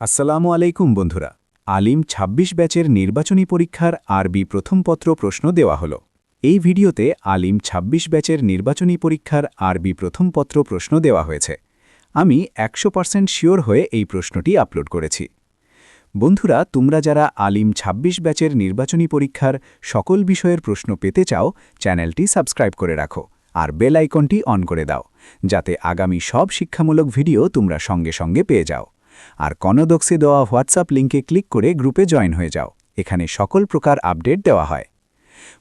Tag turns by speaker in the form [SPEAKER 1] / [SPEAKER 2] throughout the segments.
[SPEAKER 1] আসসালামু আলাইকুম বন্ধুরা। আলিম ২৬ ব্যাচের নির্বাচনী পরীক্ষার আরবি প্রথম পত্র প্রশ্ন দেওয়া হলো। এই ভিডিওতে আলিম ২৬ ব্যাচের নির্বাচনী পরীক্ষার আরবি প্রথম পত্র প্রশ্ন দেওয়া হয়েছে। আমি একশো পার্সেন্ট শিওর হয়ে এই প্রশ্নটি আপলোড করেছি। বন্ধুরা, তোমরা যারা আলিম ২৬ ব্যাচের নির্বাচনী পরীক্ষার সকল বিষয়ের প্রশ্ন পেতে চাও, চ্যানেলটি সাবস্ক্রাইব করে রাখো আর বেল আইকনটি অন করে দাও, যাতে আগামী সব শিক্ষামূলক ভিডিও তোমরা সঙ্গে সঙ্গে পেয়ে যাও। আর কনদক্সে দেওয়া হোয়াটসঅ্যাপ লিঙ্কে ক্লিক করে গ্রুপে জয়েন হয়ে যাও। এখানে সকল প্রকার আপডেট দেওয়া হয়।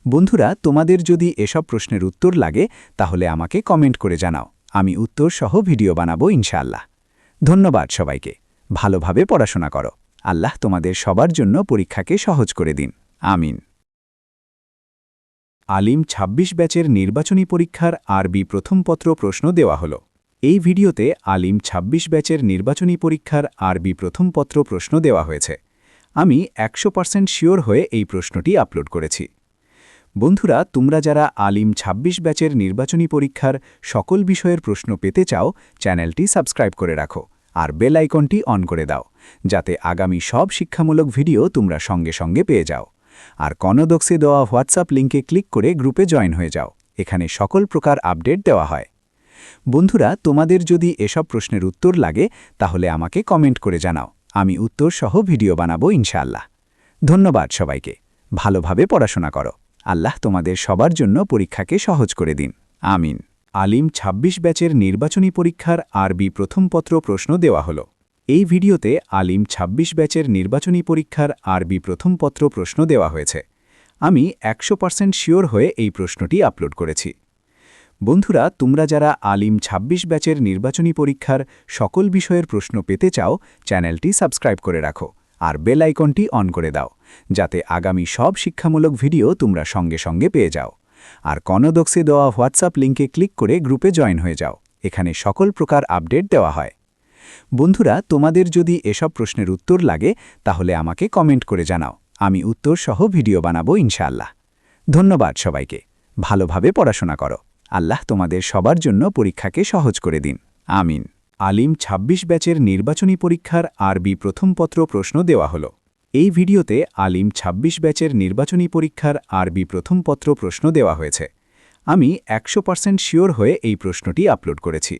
[SPEAKER 1] বন্ধুরা, তোমাদের যদি এসব প্রশ্নের উত্তর লাগে, তাহলে আমাকে কমেন্ট করে জানাও। আমি উত্তর সহ ভিডিও বানাবো ইনশাআল্লাহ। ধন্যবাদ সবাইকে। ভালোভাবে পড়াশোনা করো। আল্লাহ তোমাদের সবার জন্য পরীক্ষাকে সহজ করে দিন। আমিন। আলিম ২৬ ব্যাচের নির্বাচনী পরীক্ষার আরবি প্রথম পত্র প্রশ্ন দেওয়া হলো। এই ভিডিওতে আলিম ২৬ ব্যাচের নির্বাচনী পরীক্ষার আরবি প্রথম পত্র প্রশ্ন দেওয়া হয়েছে। আমি একশো পার্সেন্ট শিওর হয়ে এই প্রশ্নটি আপলোড করেছি। বন্ধুরা, তোমরা যারা আলিম ২৬ ব্যাচের নির্বাচনী পরীক্ষার সকল বিষয়ের প্রশ্ন পেতে চাও, চ্যানেলটি সাবস্ক্রাইব করে রাখো আর বেল আইকনটি অন করে দাও, যাতে আগামী সব শিক্ষামূলক ভিডিও তোমরা সঙ্গে সঙ্গে পেয়ে যাও। আর কনদক্সে দেওয়া হোয়াটসঅ্যাপ লিঙ্কে ক্লিক করে গ্রুপে জয়েন হয়ে যাও। এখানে সকল প্রকার আপডেট দেওয়া হয়। বন্ধুরা, তোমাদের যদি এসব প্রশ্নের উত্তর লাগে, তাহলে আমাকে কমেন্ট করে জানাও। আমি উত্তর সহ ভিডিও বানাবো ইনশাআল্লাহ। ধন্যবাদ সবাইকে। ভালোভাবে পড়াশোনা করো। আল্লাহ তোমাদের সবার জন্য পরীক্ষাকে সহজ করে দিন। আমিন। আলিম ২৬ ব্যাচের নির্বাচনী পরীক্ষার আরবি প্রথম পত্র প্রশ্ন দেওয়া হলো। এই ভিডিওতে আলিম ২৬ ব্যাচের নির্বাচনী পরীক্ষার আরবি প্রথম পত্র প্রশ্ন দেওয়া হয়েছে। আমি একশো পার্সেন্ট শিওর হয়ে এই প্রশ্নটি আপলোড করেছি। বন্ধুরা, তোমরা যারা আলিম ২৬ ব্যাচের নির্বাচনী পরীক্ষার সকল বিষয়ের প্রশ্ন পেতে চাও, চ্যানেলটি সাবস্ক্রাইব করে রাখো আর বেল আইকনটি অন করে দাও, যাতে আগামী সব শিক্ষামূলক ভিডিও তোমরা সঙ্গে সঙ্গে পেয়ে যাও। আর কনদক্সে দেওয়া হোয়াটসঅ্যাপ লিঙ্কে ক্লিক করে গ্রুপে জয়েন হয়ে যাও, এখানে সকল প্রকার আপডেট দেওয়া হয়। বন্ধুরা, তোমাদের যদি এসব প্রশ্নের উত্তর লাগে, তাহলে আমাকে কমেন্ট করে জানাও, আমি উত্তর সহ ভিডিও বানাবো ইনশাআল্লাহ। ধন্যবাদ সবাইকে, ভালোভাবে পড়াশোনা করো। আল্লাহ তোমাদের সবার জন্য পরীক্ষাকে সহজ করে দিন। আমিন। আলিম ২৬ ব্যাচের নির্বাচনী পরীক্ষার আরবি প্রথম পত্র প্রশ্ন দেওয়া হলো। এই ভিডিওতে আলিম ২৬ ব্যাচের নির্বাচনী পরীক্ষার আরবি প্রথম পত্র প্রশ্ন দেওয়া হয়েছে। আমি একশো পার্সেন্ট শিওর হয়ে এই প্রশ্নটি আপলোড করেছি।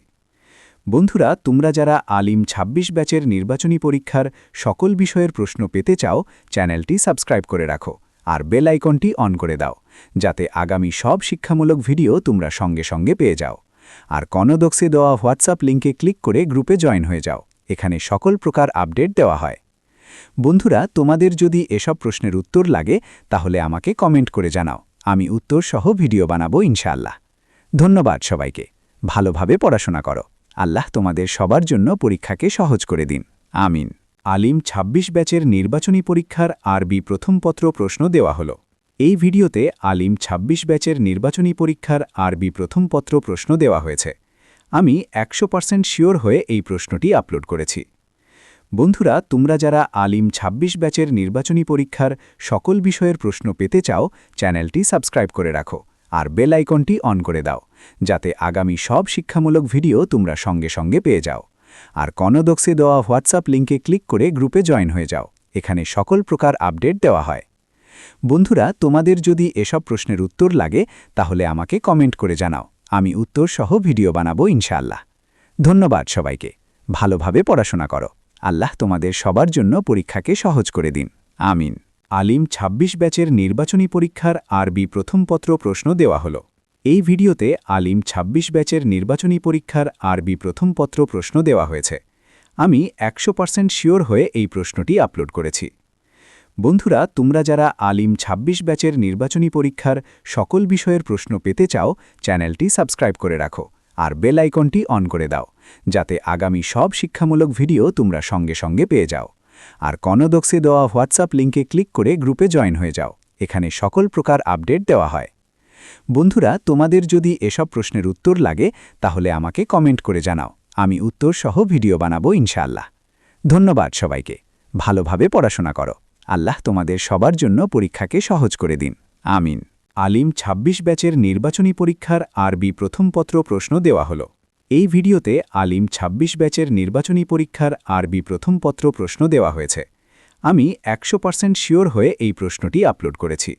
[SPEAKER 1] বন্ধুরা, তোমরা যারা আলিম ২৬ ব্যাচের নির্বাচনী পরীক্ষার সকল বিষয়ের প্রশ্ন পেতে চাও, চ্যানেলটি সাবস্ক্রাইব করে রাখো। আর বেল আইকনটি অন করে দাও, যাতে আগামী সব শিক্ষামূলক ভিডিও তোমরা সঙ্গে সঙ্গে পেয়ে যাও। আর কনদক্সে দেওয়া হোয়াটসঅ্যাপ লিঙ্কে ক্লিক করে গ্রুপে জয়েন হয়ে যাও, এখানে সকল প্রকার আপডেট দেওয়া হয়। বন্ধুরা, তোমাদের যদি এসব প্রশ্নের উত্তর লাগে, তাহলে আমাকে কমেন্ট করে জানাও, আমি উত্তর সহ ভিডিও বানাবো ইনশাআল্লাহ। ধন্যবাদ সবাইকে, ভালোভাবে পড়াশোনা করো, আল্লাহ তোমাদের সবার জন্য পরীক্ষাকে সহজ করে দিন, আমিন। আলিম ২৬ ব্যাচের নির্বাচনী পরীক্ষার আরবি প্রথম পত্র প্রশ্ন দেওয়া হলো। এই ভিডিওতে আলিম ২৬ ব্যাচের নির্বাচনী পরীক্ষার আরবি প্রথম পত্র প্রশ্ন দেওয়া হয়েছে। আমি একশো পার্সেন্ট শিওর হয়ে এই প্রশ্নটি আপলোড করেছি। বন্ধুরা, তোমরা যারা আলিম ২৬ ব্যাচের নির্বাচনী পরীক্ষার সকল বিষয়ের প্রশ্ন পেতে চাও, চ্যানেলটি সাবস্ক্রাইব করে রাখো আর বেল আইকনটি অন করে দাও, যাতে আগামী সব শিক্ষামূলক ভিডিও তোমরা সঙ্গে সঙ্গে পেয়ে যাও। আর কনদক্সে দেওয়া হোয়াটসঅ্যাপ লিঙ্কে ক্লিক করে গ্রুপে জয়েন হয়ে যাও। এখানে সকল প্রকার আপডেট দেওয়া হয়। বন্ধুরা, তোমাদের যদি এসব প্রশ্নের উত্তর লাগে, তাহলে আমাকে কমেন্ট করে জানাও। আমি উত্তর সহ ভিডিও বানাবো ইনশাআল্লাহ। ধন্যবাদ সবাইকে। ভালোভাবে পড়াশোনা করো। আল্লাহ তোমাদের সবার জন্য পরীক্ষাকে সহজ করে দিন। আমিন। আলিম ২৬ ব্যাচের নির্বাচনী পরীক্ষার আরবি প্রথম পত্র প্রশ্ন দেওয়া হলো। এই ভিডিওতে আলিম ২৬ ব্যাচের নির্বাচনী পরীক্ষার আরবি প্রথম পত্র প্রশ্ন দেওয়া হয়েছে। আমি একশো পার্সেন্ট শিওর হয়ে এই প্রশ্নটি আপলোড করেছি। বন্ধুরা, তোমরা যারা আলিম ২৬ ব্যাচের নির্বাচনী পরীক্ষার সকল বিষয়ের প্রশ্ন পেতে চাও, চ্যানেলটি সাবস্ক্রাইব করে রাখো আর বেল আইকনটি অন করে দাও, যাতে আগামী সব শিক্ষামূলক ভিডিও তোমরা সঙ্গে সঙ্গে পেয়ে যাও। আর কনদক্সে দেওয়া হোয়াটসঅ্যাপ লিঙ্কে ক্লিক করে গ্রুপে জয়েন হয়ে যাও। এখানে সকল প্রকার আপডেট দেওয়া হয়। বন্ধুরা, তোমাদের যদি এসব প্রশ্নের উত্তর লাগে, তাহলে আমাকে কমেন্ট করে জানাও। আমি উত্তর সহ ভিডিও বানাবো ইনশাআল্লাহ। ধন্যবাদ সবাইকে। ভালোভাবে পড়াশোনা করো। আল্লাহ তোমাদের সবার জন্য পরীক্ষাকে সহজ করে দিন। আমিন। আলিম ২৬ ব্যাচের নির্বাচনী পরীক্ষার আরবি প্রথম পত্র প্রশ্ন দেওয়া হলো। এই ভিডিওতে আলিম ২৬ ব্যাচের নির্বাচনী পরীক্ষার আরবি প্রথম পত্র প্রশ্ন দেওয়া হয়েছে। আমি একশো পার্সেন্ট শিওর হয়ে এই প্রশ্নটি আপলোড করেছি।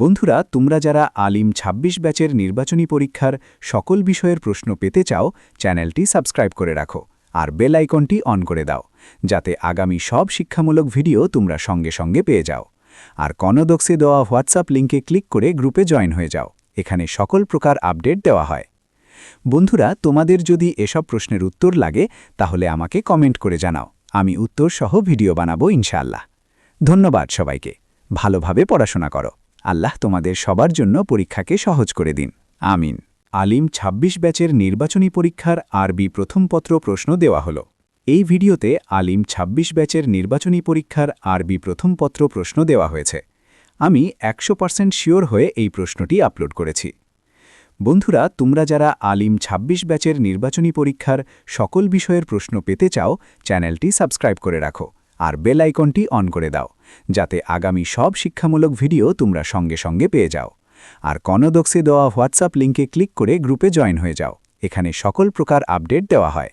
[SPEAKER 1] বন্ধুরা, তোমরা যারা আলিম ২৬ ব্যাচের নির্বাচনী পরীক্ষার সকল বিষয়ের প্রশ্ন পেতে চাও, চ্যানেলটি সাবস্ক্রাইব করে রাখো আর বেল আইকনটি অন করে দাও, যাতে আগামী সব শিক্ষামূলক ভিডিও তোমরা সঙ্গে সঙ্গে পেয়ে যাও। আর কনদক্সে দেওয়া হোয়াটসঅ্যাপ লিঙ্কে ক্লিক করে গ্রুপে জয়েন হয়ে যাও, এখানে সকল প্রকার আপডেট দেওয়া হয়। বন্ধুরা, তোমাদের যদি এসব প্রশ্নের উত্তর লাগে, তাহলে আমাকে কমেন্ট করে জানাও, আমি উত্তর সহ ভিডিও বানাবো ইনশাআল্লাহ। ধন্যবাদ সবাইকে, ভালোভাবে পড়াশোনা করো। আল্লাহ তোমাদের সবার জন্য পরীক্ষাকে সহজ করে দিন। আমিন। আলিম ২৬ ব্যাচের নির্বাচনী পরীক্ষার আরবি প্রথম পত্র প্রশ্ন দেওয়া হলো। এই ভিডিওতে আলিম ২৬ ব্যাচের নির্বাচনী পরীক্ষার আরবি প্রথম পত্র প্রশ্ন দেওয়া হয়েছে। আমি একশো পার্সেন্ট শিওর হয়ে এই প্রশ্নটি আপলোড করেছি। বন্ধুরা, তোমরা যারা আলিম ২৬ ব্যাচের নির্বাচনী পরীক্ষার সকল বিষয়ের প্রশ্ন পেতে চাও, চ্যানেলটি সাবস্ক্রাইব করে রাখো। আর বেল আইকনটি অন করে দাও, যাতে আগামী সব শিক্ষামূলক ভিডিও তোমরা সঙ্গে সঙ্গে পেয়ে যাও। আর কনদক্সে দেওয়া হোয়াটসঅ্যাপ লিঙ্কে ক্লিক করে গ্রুপে জয়েন হয়ে যাও, এখানে সকল প্রকার আপডেট দেওয়া হয়।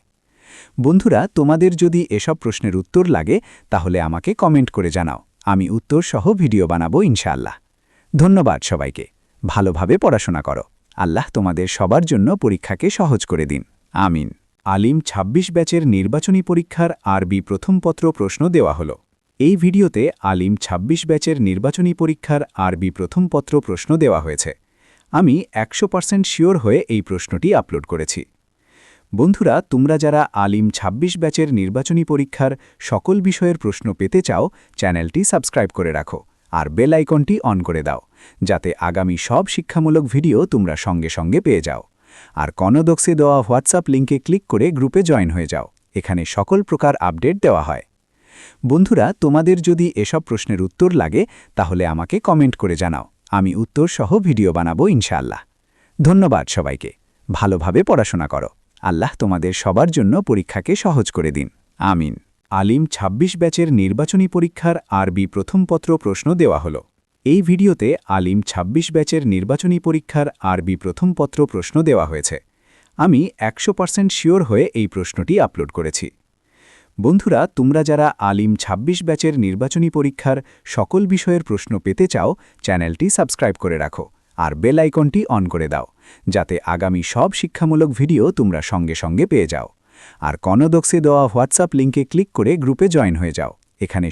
[SPEAKER 1] বন্ধুরা, তোমাদের যদি এসব প্রশ্নের উত্তর লাগে, তাহলে আমাকে কমেন্ট করে জানাও, আমি উত্তর সহ ভিডিও বানাবো ইনশাআল্লাহ। ধন্যবাদ সবাইকে, ভালোভাবে পড়াশোনা করো, আল্লাহ তোমাদের সবার জন্য পরীক্ষাকে সহজ করে দিন, আমিন। আলিম ২৬ ব্যাচের নির্বাচনী পরীক্ষার আরবি প্রথম পত্র প্রশ্ন দেওয়া হলো। এই ভিডিওতে আলিম ২৬ ব্যাচের নির্বাচনী পরীক্ষার আরবি প্রথম পত্র প্রশ্ন দেওয়া হয়েছে। আমি একশো পার্সেন্ট শিওর হয়ে এই প্রশ্নটি আপলোড করেছি। বন্ধুরা, তোমরা যারা আলিম ২৬ ব্যাচের নির্বাচনী পরীক্ষার সকল বিষয়ের প্রশ্ন পেতে চাও, চ্যানেলটি সাবস্ক্রাইব করে রাখো আর বেল আইকনটি অন করে দাও, যাতে আগামী সব শিক্ষামূলক ভিডিও তোমরা সঙ্গে সঙ্গে পেয়ে যাও। আর কনদক্সে দেওয়া হোয়াটসঅ্যাপ লিঙ্কে ক্লিক করে গ্রুপে জয়েন হয়ে যাও। এখানে সকল প্রকার আপডেট দেওয়া হয়। বন্ধুরা, তোমাদের যদি এসব প্রশ্নের উত্তর লাগে, তাহলে আমাকে কমেন্ট করে জানাও। আমি উত্তর সহ ভিডিও বানাবো ইনশাআল্লাহ। ধন্যবাদ সবাইকে। ভালোভাবে পড়াশোনা করো। আল্লাহ তোমাদের সবার জন্য পরীক্ষাকে সহজ করে দিন। আমিন। আলিম ২৬ ব্যাচের নির্বাচনী পরীক্ষার আরবি প্রথম পত্র প্রশ্ন দেওয়া হলো। এই ভিডিওতে আলিম ২৬ ব্যাচের নির্বাচনী পরীক্ষার আরবি প্রথম পত্র প্রশ্ন দেওয়া হয়েছে। আমি একশো পার্সেন্ট শিওর হয়ে এই প্রশ্নটি আপলোড করেছি। বন্ধুরা, তোমরা যারা আলিম ২৬ ব্যাচের নির্বাচনী পরীক্ষার সকল বিষয়ের প্রশ্ন পেতে চাও, চ্যানেলটি সাবস্ক্রাইব করে রাখো আর বেল আইকনটি অন করে দাও, যাতে আগামী সব শিক্ষামূলক ভিডিও তোমরা সঙ্গে সঙ্গে পেয়ে যাও। আর কনদক্সে দেওয়া হোয়াটসঅ্যাপ লিঙ্কে ক্লিক করে গ্রুপে জয়েন হয়ে যাও। এখানে